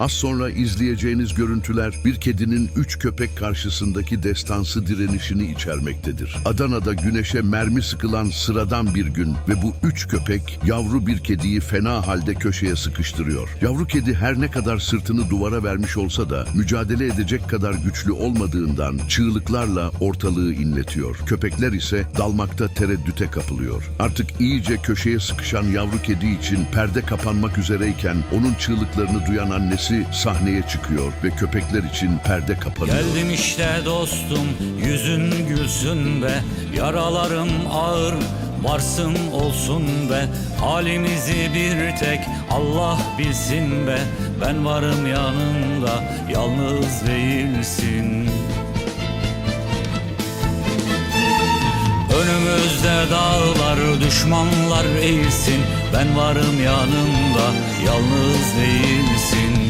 Az sonra izleyeceğiniz görüntüler bir kedinin üç köpek karşısındaki destansı direnişini içermektedir. Adana'da güneşe mermi sıkılan sıradan bir gün ve bu üç köpek yavru bir kediyi fena halde köşeye sıkıştırıyor. Yavru kedi her ne kadar sırtını duvara vermiş olsa da mücadele edecek kadar güçlü olmadığından çığlıklarla ortalığı inletiyor. Köpekler ise dalmakta tereddüte kapılıyor. Artık iyice köşeye sıkışan yavru kedi için perde kapanmak üzereyken onun çığlıklarını duyan annesi sahneye çıkıyor ve köpekler için perde kapanıyor. Geldim işte dostum yüzün gülsün be. Yaralarım ağır varsın olsun be. Halimizi bir tek Allah bilsin be. Ben varım yanında yalnız değilsin. Önümüzde dağlar düşmanlar eğilsin. Ben varım yanında yalnız değilsin